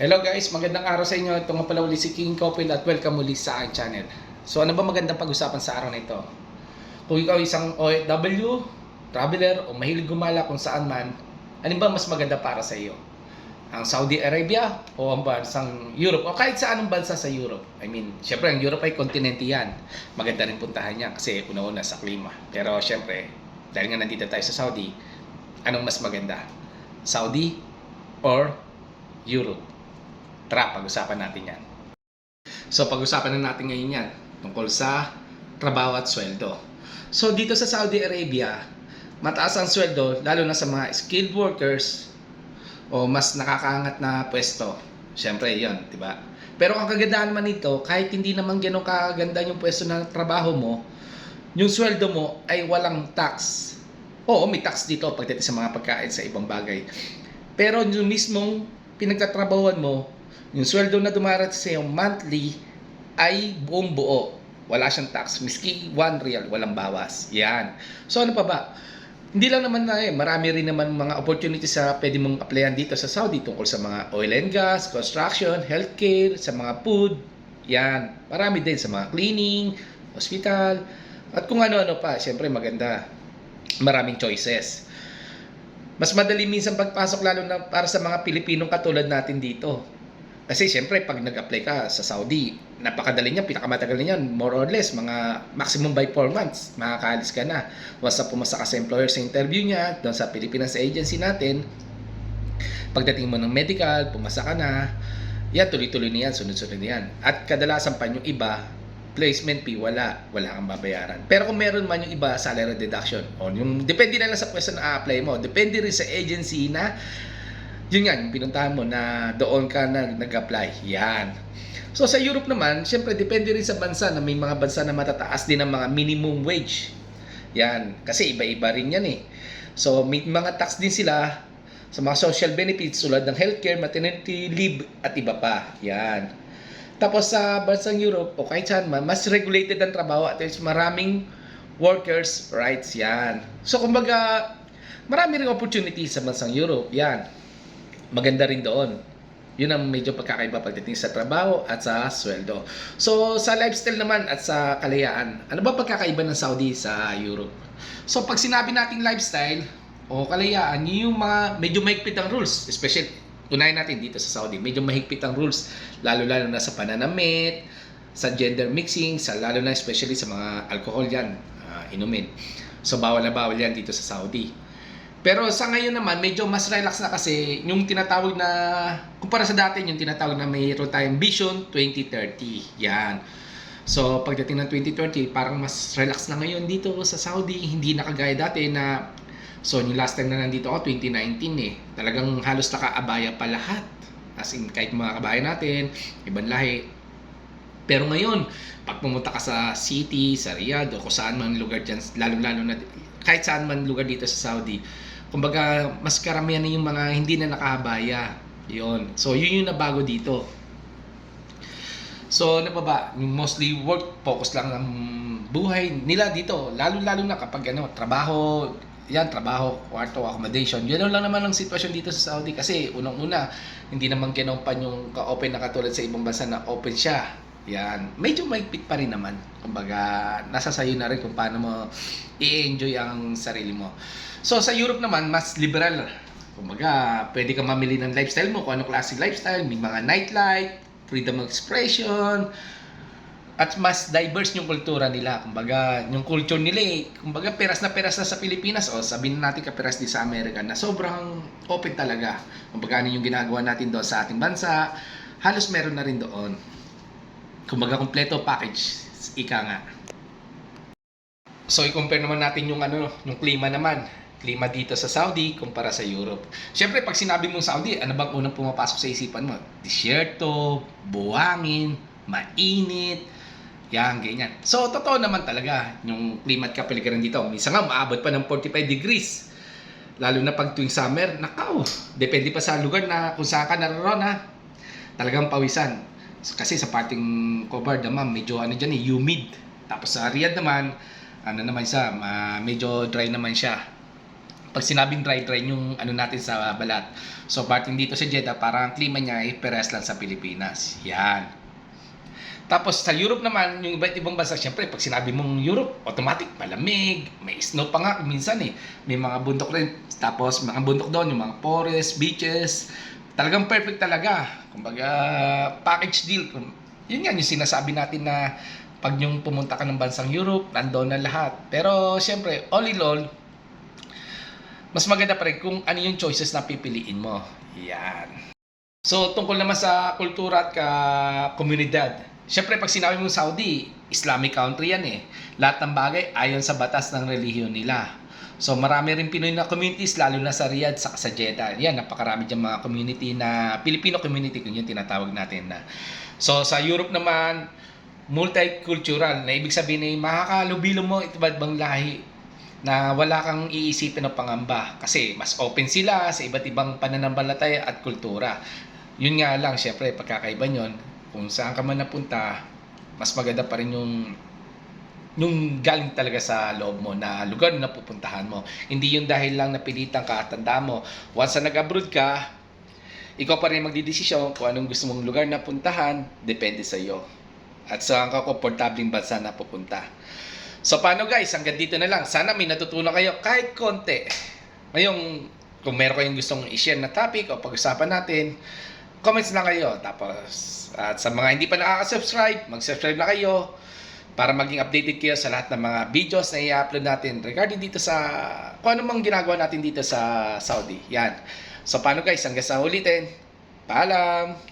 Hello guys, magandang araw sa inyo. Ito nga pala uli si King Kopil at welcome muli sa aking channel. So ano ba magandang pag-usapan sa araw na ito? Kung ikaw isang OFW, traveler o mahilig gumala kung saan man, alin ba mas maganda para sa iyo? Ang Saudi Arabia o ang bansang Europe o kahit sa anong bansa sa Europe. I mean, syempre ang Europe ay kontinente yan. Maganda rin puntahan niya kasi una-una sa klima. Pero syempre, dahil nga nandito tayo sa Saudi, anong mas maganda? Saudi or Europe? Tara, pag-usapan natin yan. So, pag-usapan na natin ngayon yan tungkol sa trabaho at sweldo. So, dito sa Saudi Arabia, mataas ang sweldo lalo na sa mga skilled workers o mas nakakaangat na pwesto. Siyempre, yon, di ba? Pero ang kagandahan naman nito, kahit hindi naman ganun kaganda yung pwesto na trabaho mo, yung sweldo mo ay walang tax. Oo, may tax dito pagdating sa mga pagkain sa ibang bagay. Pero yung mismong pinagtatrabahuan mo, yung sweldo na dumarating sa iyo monthly ay buong buo. Wala siyang tax. Miski 1 real, walang bawas. Yan. So ano pa ba? Hindi lang naman na eh, marami rin naman mga opportunities sa pwede mong applyan dito sa Saudi tungkol sa mga oil and gas, construction, healthcare, sa mga food. Yan. Marami din sa mga cleaning, hospital, at kung ano-ano pa. Siyempre maganda. Maraming choices. Mas madali minsan pagpasok lalo na para sa mga Pilipinong katulad natin dito. Kasi siyempre, pag nag-apply ka sa Saudi, napakadali niya, pinakamatagal niya, more or less, mga maximum by 4 months, makakaalis ka na. Once na pumasa ka sa employer sa interview niya, doon sa Pilipinas agency natin, pagdating mo ng medical, pumasa ka na, yan, tuloy-tuloy na yan, sunod-sunod na yan. At kadalasan pa yung iba, placement fee, wala. Wala kang babayaran. Pero kung meron man yung iba, salary deduction. O yung, depende na lang sa pwesto na apply mo. Depende rin sa agency na yun yan, pinuntahan mo na doon ka na nag-apply. Yan. So sa Europe naman, syempre depende rin sa bansa na may mga bansa na matataas din ang mga minimum wage. Yan. Kasi iba-iba rin yan eh. So may mga tax din sila sa mga social benefits tulad ng healthcare, maternity leave at iba pa. Yan. Tapos sa bansang Europe o kahit saan man, mas regulated ang trabaho at least maraming workers' rights yan. So kumbaga, marami ring opportunities sa bansang Europe. Yan maganda rin doon. Yun ang medyo pagkakaiba pagdating sa trabaho at sa sweldo. So, sa lifestyle naman at sa kalayaan, ano ba pagkakaiba ng Saudi sa Europe? So, pag sinabi nating lifestyle o kalayaan, yun yung mga medyo mahigpit ang rules. Especially, unahin natin dito sa Saudi, medyo mahigpit ang rules. Lalo-lalo na sa pananamit, sa gender mixing, sa lalo na especially sa mga alcohol yan, ah, inumin. So, bawal na bawal yan dito sa Saudi. Pero sa ngayon naman, medyo mas relax na kasi yung tinatawag na, kumpara sa dati, yung tinatawag na mayroon tayong Vision 2030. Yan. So, pagdating ng 2030, parang mas relax na ngayon dito sa Saudi. Hindi na kagaya dati na, so yung last time na nandito ako, 2019 eh. Talagang halos nakaabaya pa lahat. As in, kahit mga kabayan natin, ibang lahi. Pero ngayon, pag pumunta ka sa city, sa Riyadh, o kung saan man lugar dyan, lalo-lalo na, kahit saan man lugar dito sa Saudi, kumbaga mas karamihan na yung mga hindi na nakahabaya. Yun. So yun yung nabago dito. So ano pa ba? Mostly work focus lang ang buhay nila dito. Lalo-lalo na kapag ano, trabaho, yan, trabaho, kwarto, accommodation. Yun lang naman ang sitwasyon dito sa Saudi kasi unang-una, hindi naman kinompan yung ka-open na katulad sa ibang bansa na open siya. Yan. Medyo maigpit pa rin naman. Kumbaga, nasa sayo na rin kung paano mo i-enjoy ang sarili mo. So, sa Europe naman, mas liberal. Kumbaga, pwede kang mamili ng lifestyle mo, kung anong klaseng lifestyle. May mga nightlife, freedom of expression, at mas diverse yung kultura nila. Kumbaga, yung culture nila eh, kumbaga peras na peras na sa Pilipinas o sabihin na natin kaperas din sa Amerika na sobrang open talaga. Kumbaga, ano yung ginagawa natin doon sa ating bansa, halos meron na rin doon. Kumbaga, kompleto package. Ika nga. So, i-compare naman natin yung ano, yung klima naman. Klima dito sa Saudi kumpara sa Europe. Siyempre, pag sinabi mong Saudi, ano bang unang pumapasok sa isipan mo? Disyerto, buwangin, mainit, yan, ganyan. So, totoo naman talaga yung klima at kapaligiran dito. Minsan nga, maabot pa ng 45 degrees. Lalo na pag tuwing summer, nakaw. Depende pa sa lugar na kung saan ka naroon ha. Talagang pawisan. Kasi sa parting cover naman, medyo ano dyan eh, humid. Tapos sa Riyadh naman, ano naman siya, ma- medyo dry naman siya. pag sinabing dry dry yung ano natin sa balat. So parting dito sa Jeddah, parang ang klima niya ay peres lang sa Pilipinas. Yan. Tapos sa Europe naman, yung iba't ibang bansa, syempre pag sinabi mong Europe, automatic malamig, may snow pa nga minsan eh. May mga bundok rin. Tapos mga bundok doon, yung mga forest, beaches. Talagang perfect talaga. Kumbaga, package deal. Yun yan yung sinasabi natin na pag yung pumunta ka ng bansang Europe, nandoon na lahat. Pero syempre, all in all, mas maganda pa rin kung ano yung choices na pipiliin mo. Yan. So, tungkol naman sa kultura at ka komunidad. Siyempre, pag sinabi mong Saudi, Islamic country yan eh. Lahat ng bagay ayon sa batas ng relihiyon nila. So, marami rin Pinoy na communities, lalo na sa Riyadh, sa sa Jeddah. Yan, napakarami dyan mga community na, Filipino community, kung yun tinatawag natin na. So, sa Europe naman, multicultural, na ibig sabihin ay makakalubilo mo iba't ibang lahi na wala kang iisipin ng pangamba kasi mas open sila sa iba't ibang pananampalataya at kultura. Yun nga lang, syempre, pagkakaiba nyon, kung saan ka man napunta, mas maganda pa rin yung nung galing talaga sa loob mo na lugar na pupuntahan mo. Hindi yung dahil lang napilitan ka at tanda mo. Once na nag-abroad ka, ikaw pa rin magdidesisyon kung anong gusto mong lugar na puntahan, depende sa iyo. At saan ka komportabling bansa na pupunta. So paano guys, hanggang dito na lang. Sana may natutunan kayo kahit konti. Ngayong kung meron kayong gustong i-share na topic o pag-usapan natin, comments lang kayo. Tapos at sa mga hindi pa nakaka-subscribe, mag-subscribe na kayo para maging updated kayo sa lahat ng mga videos na i-upload natin regarding dito sa kung ano mang ginagawa natin dito sa Saudi. Yan. So paano guys, hanggang sa ulitin. Paalam!